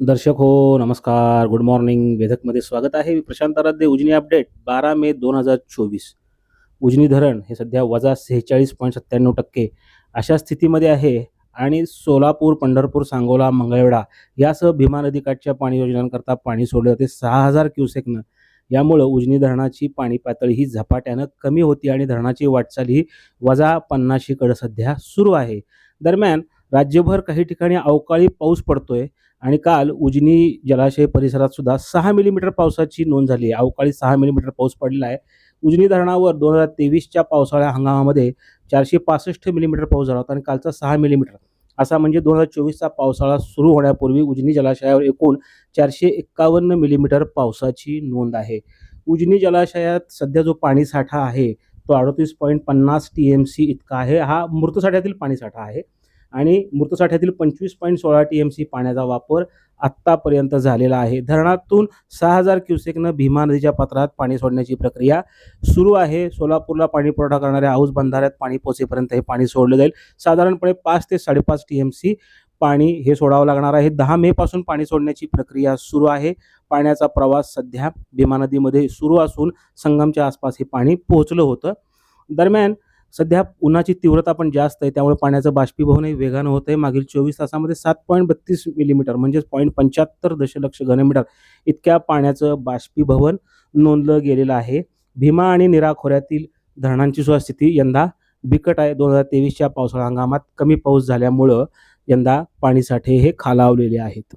दर्शक हो नमस्कार. गुड मॉर्निंग वेधकमध्ये स्वागत आहे. मी प्रशांत आराध्य उजनी अपडेट बारा मे दोन हजार चोवीस. उजनी धरण हे सध्या वजा सेहेचाळीस पॉईंट सत्त्याण्णव टक्के अशा स्थितीमध्ये आहे. आणि सोलापूर पंढरपूर सांगोला मंगळवेढा यासह भीमा नदीकाठच्या पाणी योजनांकरता पाणी सोडले होते सहा हजार क्युसेकनं. यामुळं उजनी धरणाची पाणी पातळी ही झपाट्यानं कमी होती आणि धरणाची वाटचाल ही वजा पन्नाशीकडं सध्या सुरू आहे. दरम्यान राज्यभर काही ठिकाणी अवकाळी पाऊस पडतोय. आणि काल उजनी जलाशय परिसरात सुद्धा सहा मिलीमीटर पावसाची नोंद झाली आहे. अवकाळी सहा मिलीमीटर पाऊस पडलेला आहे. उजनी धरणावर दोन हजार तेवीसच्या पावसाळ्या हंगामामध्ये चारशे पासष्ट मिलीमीटर पाऊस झाला होता आणि कालचा सहा मिलीमीटर असा म्हणजे दोन हजार चोवीसचा पावसाळा सुरू होण्यापूर्वी उजनी जलाशयावर एकूण चारशे एक्कावन्न मिलीमीटर पावसाची नोंद आहे. उजनी जलाशयात सध्या जो पाणीसाठा आहे तो अडतीस पॉईंट पन्नास टी एम सी इतका आहे. हा मृतसाठ्यातील पाणीसाठा आहे. आणि मृतसाठ्यातील पंचवीस पॉईंट सोळा टी एम सी पाण्याचा वापर आत्तापर्यंत झालेला आहे. धरणातून सहा हजार क्युसेकनं भीमा नदीच्या पात्रात पाणी सोडण्याची प्रक्रिया सुरू आहे. सोलापूरला पाणी पुरवठा करणाऱ्या हाऊस बंधाऱ्यात पाणी पोचेपर्यंत हे पाणी सोडलं जाईल. साधारणपणे पाच ते साडेपाच टी एम सी पाणी हे सोडावं लागणार आहे. दहा मे पासून पाणी सोडण्याची प्रक्रिया सुरू आहे. पाण्याचा प्रवास सध्या भीमा नदीमध्ये सुरू असून संगमच्या आसपास हे पाणी पोहोचलं होतं. दरम्यान सध्या उन्हाची तीव्रता पण जास्त आहे त्यामुळे पाण्याचं बाष्पीभवनही वेगानं होत आहे मागील चोवीस तासामध्ये सात पॉईंट बत्तीस मिलीमीटर म्हणजेच पॉईंट पंच्याहत्तर दशलक्ष घनमीटर इतक्या पाण्याचं बाष्पीभवन नोंदलं गेलेलं आहे. भीमा आणि निरा खोऱ्यातील धरणांची सुद्धा स्थिती यंदा बिकट आहे. दोन हजार तेवीसच्या पावसाळा हंगामात कमी पाऊस झाल्यामुळं यंदा पाणीसाठे हे खालावलेले आहेत.